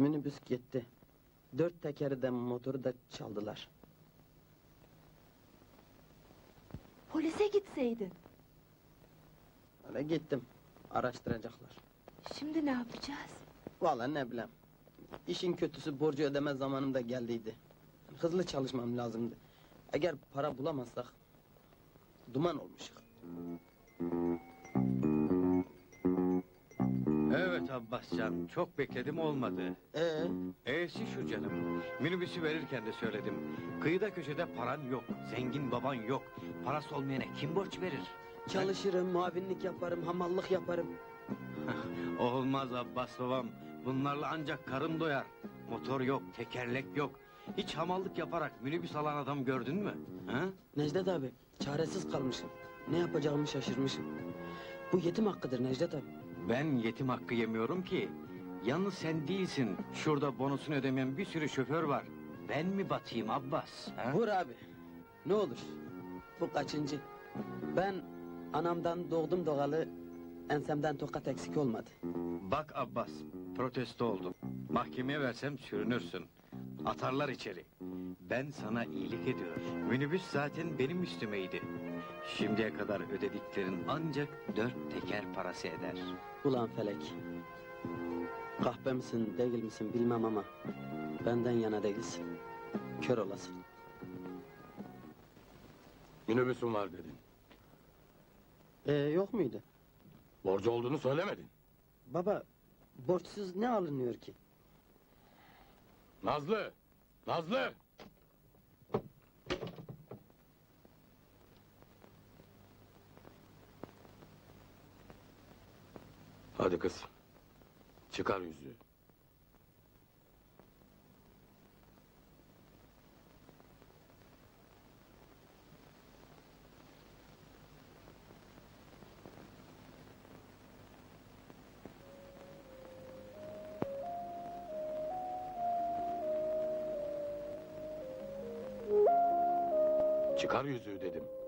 Minibüs gitti. Dört tekeri de motoru da çaldılar. Polise gitseydin. Öyle gittim. Araştıracaklar. Şimdi ne yapacağız? Vallahi ne bileyim. İşin kötüsü borcu ödeme zamanım da geldiydi. Hızlı çalışmam lazımdı. Eğer para bulamazsak duman olmuşuk. Evet Abbascan, çok bekledim olmadı. Ee, E'si şu canım. Minibüsü verirken de söyledim. Kıyıda köşede paran yok, zengin baban yok. Parası olmayana kim borç verir? çalışırım, muavinlik yaparım, hamallık yaparım. Olmaz Abbas babam. Bunlarla ancak karın doyar. Motor yok, tekerlek yok. Hiç hamallık yaparak minibüs alan adam gördün mü? Ha? Necdet abi, çaresiz kalmışım. Ne yapacağımı şaşırmışım. Bu yetim hakkıdır Necdet abi. Ben yetim hakkı yemiyorum ki. Yalnız sen değilsin. Şurada bonusunu ödemeyen bir sürü şoför var. Ben mi batayım Abbas? Ha? Vur abi. Ne olur. Bu kaçıncı? Ben anamdan doğdum doğalı ensemden tokat eksik olmadı. Bak Abbas, protesto oldum. Mahkemeye versem sürünürsün. Atarlar içeri. Ben sana iyilik ediyorum. Minibüs zaten benim üstümeydi. Şimdiye kadar ödediklerin ancak dört teker parası eder. Ulan felek. Kahpe misin değil misin bilmem ama benden yana değilsin. Kör olasın. Minibüsüm var dedin. Ee, yok muydu? Borcu olduğunu söylemedin. Baba borçsuz ne alınıyor ki? Nazlı! Nazlı! Hadi kız. Çıkar yüzüğü. Çıkar yüzüğü dedim.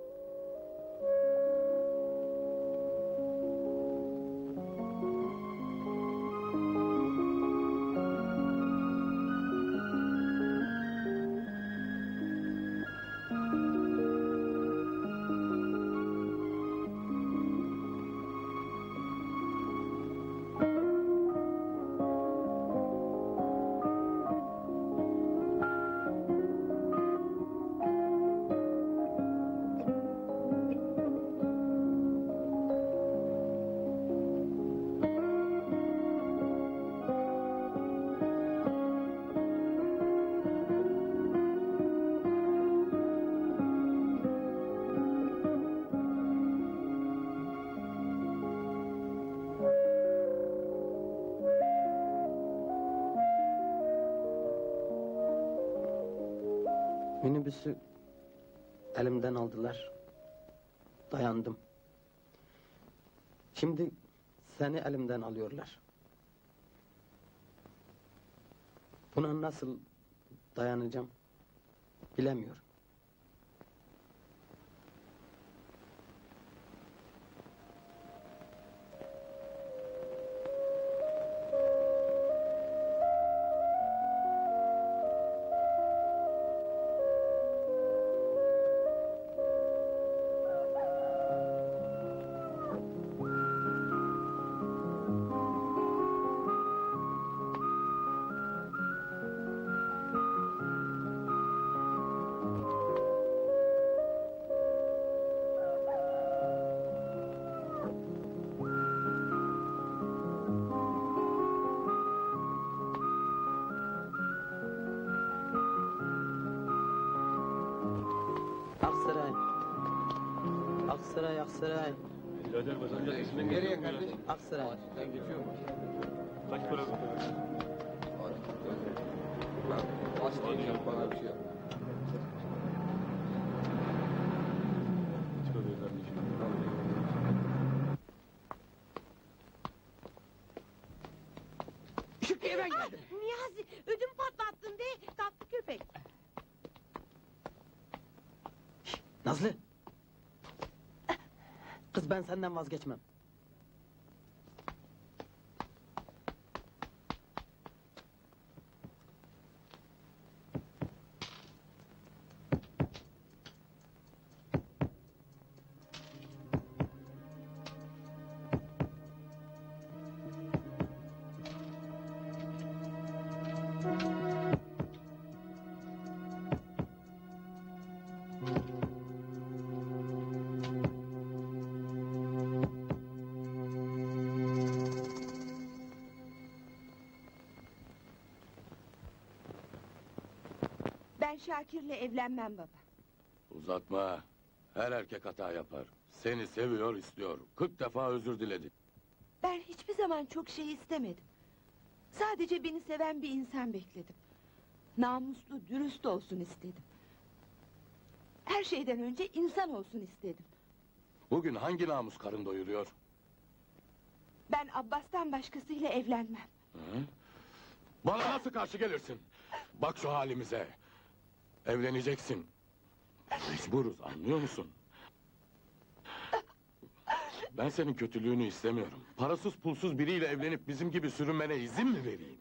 Minibüsü elimden aldılar. Dayandım. Şimdi seni elimden alıyorlar. Buna nasıl dayanacağım bilemiyorum. Aksaray. Aksaray, Aksaray. Nereye kardeşim? Aksaray. Kaç para? Aslanıyorum bana bir şey yap. Kız ben senden vazgeçmem. Ben Şakir'le evlenmem baba. Uzatma. Her erkek hata yapar. Seni seviyor, istiyor. Kırk defa özür diledi. Ben hiçbir zaman çok şey istemedim. Sadece beni seven bir insan bekledim. Namuslu, dürüst olsun istedim. Her şeyden önce insan olsun istedim. Bugün hangi namus karın doyuruyor? Ben Abbas'tan başkasıyla evlenmem. Hı? Bana nasıl karşı gelirsin? Bak şu halimize. Evleneceksin. Mecburuz, anlıyor musun? Ben senin kötülüğünü istemiyorum. Parasız pulsuz biriyle evlenip bizim gibi sürünmene izin mi vereyim?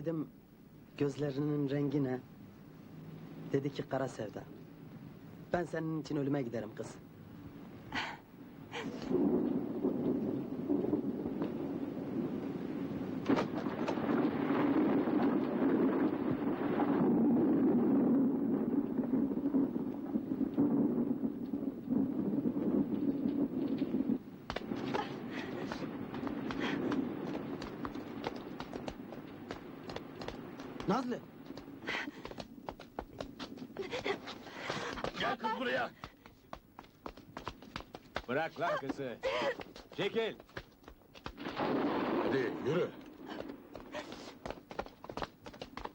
Dedim gözlerinin rengi ne? Dedi ki kara sevda. Ben senin için ölüme giderim kız. Nazlı. Gel kız buraya. Bırak lan kızı. Çekil. Hadi yürü.